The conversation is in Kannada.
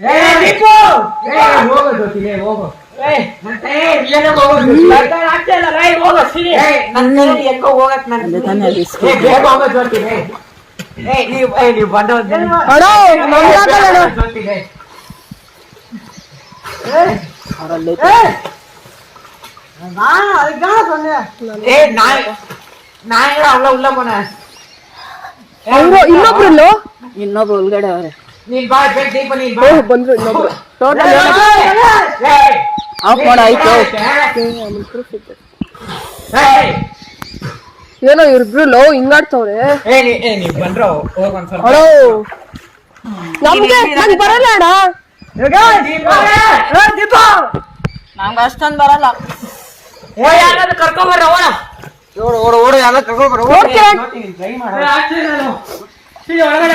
ಏ ದೀಪು! ಏ ಹೋಗು ಜ್ಯೋತಿಗೆ ಹೋಗು. ಏ ಮತ್ತೆ ಇಲ್ಲೇನೆ ಹೋಗು. ಬರ್ತಾನೆ ಆಗ್ತಾ ಇಲ್ಲ, ರೈ, ಹೋಗು, ಸಿರಿ. ಏ, ಹೆಂಗೋ ಹೋಗಕ್ ತಾನೇ ಇಸ್ಕೊ. ಏ, ಬೇಗ ಹೋಗು ಜ್ಯೋತಿ, ಏ. ಏ, ನೀವ್ ಏ, ನೀವ್ ಬಂದು. ಅವ್ರೆ. ನೀನ್ ಬಾ ಬೇಗ ದೀಪ ನೀನ್ ಬಾ. ಬಂದ್ರು ಇನ್ನೊಬ್ರು. ಟೋಟಲ್! ಆಫ್ ಮಾಡ ಆಯ್ತು! ಏನೋ ಇವ್ರಿಬ್ರು ಲವ್ ಹಿಂಗಾಡ್ತವ್ರೆ. ಅಳೋ ನಮ್ಗೆ ನಂಗ್ ಬರಲ್ಲ ಅಣ್ಣ. ದೀಪ! ನಮ್ಗೆ ಅಷ್ಟೊಂದು ಬರಲ್ಲ. ಏ, ಓಡ ಓಡ ಓಡ ಓಡು ಓಡ ಓಡು ಕರ್ಕೊಂಡು ಕರ್ಕೊಬರು ಓಕೆ ಟ್ರೈ. ಸೀದಾ ಒಳಗಡೆ